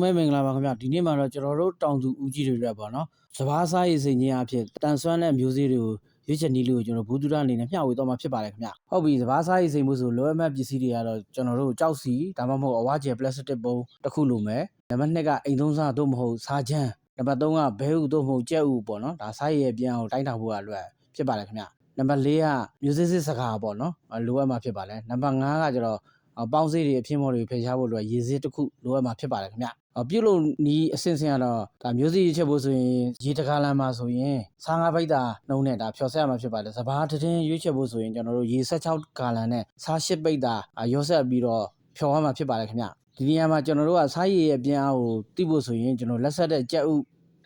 ပဲမင်္ဂလာပါခင်ဗျဒီနေ့မှာတော့ကျွန်တော်တို့တောင်သူဦးကြီးတွေရက်ပါနော်စပားစားရည်စိန်ချင်းအဖြစ်တန်ဆွမ်းတဲ့မျိုးစေ့တွေကိုရွေးချယ်နည်းလို့ကျွန်တော်ဘူးတူရအနေနဲ့မျှဝေတော့မှာဖြစ်ပါတယ်ခင်ဗျဟုတ်ပြီစပားစားရည်စိန်မှုဆိုလိုအပ်မဲ့ပစ္စည်းတွေကတော့ကျွန်တော်တို့ကြောက်စီဒါမှမဟုတ်အဝါကျယ်ပလတ်စတစ်ပုံတစ်ခုလိုမယ်နံပါတ်2ကအိမ်သုံးစားတို့မဟုတ်စားချမ်းနံပါတ်3ကဘဲဥတို့မဟုတ်ကြက်ဥပေါ့နော်ဒါစားရည်ရဲ့ပြန်အောင်တိုင်းတာဖို့ကလွယ်ဖြစ်ပါတယ်ခင်ဗျနံပါတ်4ကမျိုးစေ့စစ်စကားပေါ့နော်လိုအပ်မှာဖြစ်ပါတယ်နံပါတ်5ကကျတော့အ ပေါင်းစေးတွေအဖြစ်မော်တွေဖယ်ရှားဖို့အတွက်ရေစေးတစ်ခုလိုအပ်မှာဖြစ်ပါတယ်ခင်ဗျအပြုတ်လို့နီးအဆင့်ဆင့်ကတော့ဒါမျိုးစီချက်ဖို့ဆိုရင်ရေတကားလမ်းမှာဆိုရင်စားငါးပိတ်တာနှုံးနဲ့ဒါဖျော်ဆက်ရမှာဖြစ်ပါတယ်စဘာတည်င်းရွေးချက်ဖို့ဆိုရင်ကျွန်တော်တို့ရေ16ဂါလန်နဲ့စား8ပိတ်တာရောဆက်ပြီးတော့ဖျော်ရမှာဖြစ်ပါတယ်ခင်ဗျဒီနေရာမှာကျွန်တော်တို့ကစားရည်ရဲ့ပြန်အားကိုတိဖို့ဆိုရင်ကျွန်တော်လက်ဆက်တဲ့ကြက်ဥ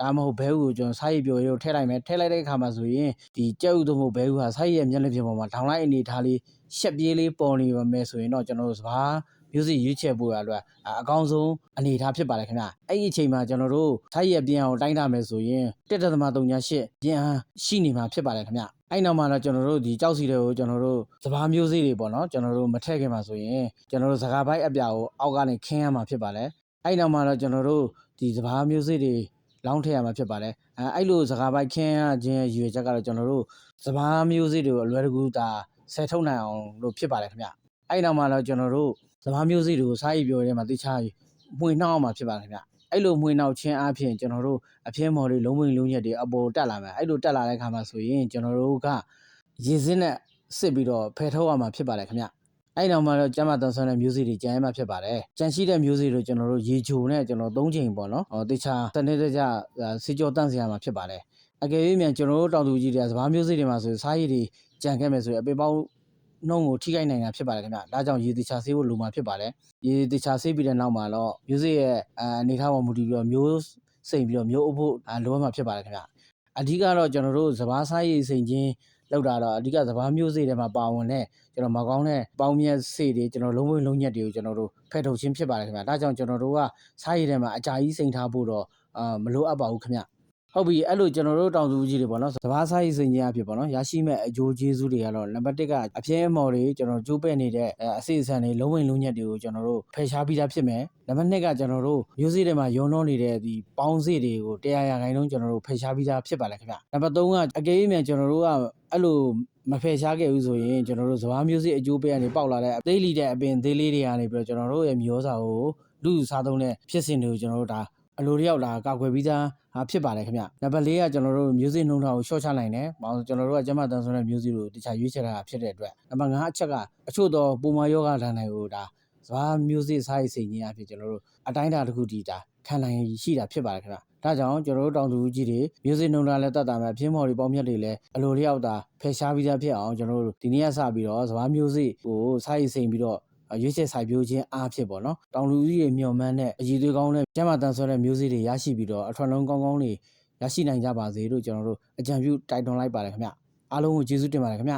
ဒါမဟုတ်ဘဲဥကိုကျွန်တော်စားရည်ပြော်ရိုးထည့်လိုက်မယ်ထည့်လိုက်တဲ့အခါမှာဆိုရင်ဒီကြက်ဥတို့မဟုတ်ဘဲဥဟာစားရည်ရဲ့မျက်နှာပြင်ပေါ်မှာထောင်လိုက်အနေထားလေးရှက်ပြေးလေးပေါ်နေပါမယ်ဆိုရင်တော့ကျွန်တော်တို့စဘာမျိုးစိရွေးချယ်ဖို့ရအတွက်အကောင်းဆုံးအနေအထားဖြစ်ပါတယ်ခင်ဗျအဲ့ဒီအချိန်မှာကျွန်တော်တို့ဆိုက်ရပြန်အောင်တိုင်းတာမယ်ဆိုရင်1.38ပြန်ရှိနေမှာဖြစ်ပါတယ်ခင်ဗျအဲ့နောက်မှာတော့ကျွန်တော်တို့ဒီကြောက်စီတွေကိုကျွန်တော်တို့စဘာမျိုးစေ့တွေပေါ့နော်ကျွန်တော်တို့မထည့်ခင်မှာဆိုရင်ကျွန်တော်တို့စကားပိုက်အပြာကိုအောက်ကနေခင်းရမှာဖြစ်ပါတယ်အဲ့နောက်မှာတော့ကျွန်တော်တို့ဒီစဘာမျိုးစေ့တွေ လောင်းထည့်ရမှာဖြစ်ပါတယ်အဲအဲ့လိုစကားပိုက်ခင်းရခြင်းရွေချက်ကတော့ကျွန်တော်တို့စဘာမျိုးစေ့တွေကိုအလွယ်တကူဒါဆယ်ထုတ်နိုင်အောင်လို့ဖြစ်ပါတယ်ခင်ဗျအဲ့နောက်မှာတော့ကျွန်တော်တို့စဘာမျိုးစေ့တွေကိုစားရည်ပြောထဲမှာတိချာမှွေနှောက်အောင်မှာဖြစ်ပါတယ်ခင်ဗျအဲ့လိုမှွေနှောက်ခြင်းအပြင်ကျွန်တော်တို့အပြင်းမော်တွေလုံးဝလုံးရက်တွေအပေါ်တက်လာမယ်အဲ့လိုတက်လာတဲ့ခါမှာဆိုရင်ကျွန်တော်တို့ကရေစင်းနဲ့စစ်ပြီးတော့ဖယ်ထုတ်ရမှာဖြစ်ပါတယ်ခင်ဗျ အဲ့နောက်မှာတော့ကျမတန်ဆွမ်းတဲ့မျိုးစေ့တွေကြံရမှာဖြစ်ပါတယ်။ကြံရှိတဲ့မျိုးစေ့တွေကျွန်တော်တို့ရေချိုနဲ့ကျွန်တော်၃ချိန်ပေါ့နော်။ဟောတခြားတနေ့တကြစေကြောတန့်စရာမှာဖြစ်ပါတယ်။အကယ်၍မြန်ကျွန်တော်တို့တောင်သူကြီးတွေကစဘာမျိုးစေ့တွေမှာဆိုစားရည်တွေကြံခဲ့မယ်ဆိုရင်အပေပေါင်းနှုံးကိုထိခိုက်နိုင်တာဖြစ်ပါတယ်ခင်ဗျ။ဒါကြောင့်ရေတခြားဆေးဖို့လိုမှာဖြစ်ပါတယ်။ရေတခြားဆေးပြီးတဲ့နောက်မှာတော့မျိုးစေ့ရဲ့အနေထားပေါ်မူတည်ပြီးတော့မျိုးစိန်ပြီးတော့မျိုးအုပ်ဖို့လိုအပ်မှာဖြစ်ပါတယ်ခင်ဗျ။အဓိကတော့ကျွန်တော်တို့စဘာစားရည်စိန်ချင်း လောက်တာတော့အဓိကစဘာမျိုးစေ့တွေမှာပါဝင်တဲ့ကျွန်တော်မကောင်းတဲ့ပေါင်းမြက်စေ့တွေကျွန်တော်လုံးဝလုံးညက်တွေကိုကျွန်တော်တို့ဖယ်ထုတ်ခြင်းဖြစ်ပါတယ်ခင်ဗျာဒါကြောင့်ကျွန်တော်တို့ကစားရည်ထဲမှာအကြာကြီးစိန်ထားဖို့တော့အာမလိုအပ်ပါဘူးခင်ဗျ ဟုတ်ပြီအဲ့လိုကျွန်တော်တို့တောင်သူကြီးတွေပေါ့နော်စဘာစားရည်စိန်ကြီးအဖြစ်ပေါ့နော်ရရှိမဲ့အကျိုးကျေးဇူးတွေကတော့နံပါတ်1ကအပြင်းအမော်တွေကျွန်တော်ကျိုးပဲ့နေတဲ့အစိအဆန်တွေလုံးဝလုံးညက်တွေကိုကျွန်တော်တို့ဖယ်ရှားပြီးသားဖြစ်မယ်နံပါတ်2ကကျွန်တော်တို့မျိုးစေ့တွေမှာရုံနှောနေတဲ့ဒီပေါင်းစေ့တွေကိုတရားရခိုင်နှုန်းကျွန်တော်တို့ဖယ်ရှားပြီးသားဖြစ်ပါလေခင်ဗျနံပါတ်3ကအကယ်၍မြန်ကျွန်တော်တို့ကအဲ့လိုမဖယ်ရှားခဲ့ဘူးဆိုရင်ကျွန်တော်တို့စဘာမျိုးစေ့အကျိုးပေးကနေပေါက်လာတဲ့အသေးလီတဲ့အပင်သေးလေးတွေကနေပြီးတော့ကျွန်တော်တို့ရဲ့မျိုးစာကိုလူစားသုံးတဲ့ဖြစ်စဉ်တွေကိုကျွန်တော်တို့ဒါ အလိုတယောက်လာကောက်ွယ်ပြီးသားဖြစ်ပါတယ်ခင်ဗျနံပါတ်၄ကကျွန်တော်တို့မျိုးစေ့နှုံးထားကိုရှော့ချနိုင်တယ်။ဘာလို့ကျွန်တော်တို့ကကျမတန်ဆွမ်းတဲ့မျိုးစေ့ကိုတခြားရွေးချယ်တာဖြစ်တဲ့အတွက်နံပါတ်5အချက်ကအချို့သောပုံမယောဂဒဏ်တွေကိုဒါစဘာမျိုးစေ့စားရည်စိန်ကြီးအဖြစ်ကျွန်တော်တို့အတိုင်းအတာတစ်ခုတည်းဒါခံနိုင်ရှိတာဖြစ်ပါတယ်ခင်ဗျဒါကြောင့်ကျွန်တော်တို့တောင်သူကြီးတွေမျိုးစေ့နှုံတာလည်းတတ်တာမယ်အပြင်းမော်တွေပေါင်းမြတ်တွေလည်းအလိုလျောက်တာဖယ်ရှားပြီးသားဖြစ်အောင်ကျွန်တော်တို့ဒီနေ့ကစပြီးတော့စဘာမျိုးစေ့ကိုစားရည်စိန်ပြီးတော့ ရွေးချယ်ဆိုင်ပြိုးခြင်းအားဖြစ်ပေါ့နော်တောင်လူကြီးတွေမျှော်မှန်းတဲ့အည်သွေးကောင်းတဲ့ကျမတန်ဆွဲတဲ့မျိုးစေ့တွေရရှိပြီးတော့အထွတ်လုံးကောင်းကောင်းတွေရရှိနိုင်ကြပါစေလို့ကျွန်တော်တို့အကြံပြုတိုက်တွန်းလိုက်ပါတယ်ခင်ဗျအားလုံးကိုကျေးဇူးတင်ပါတယ်ခင်ဗျ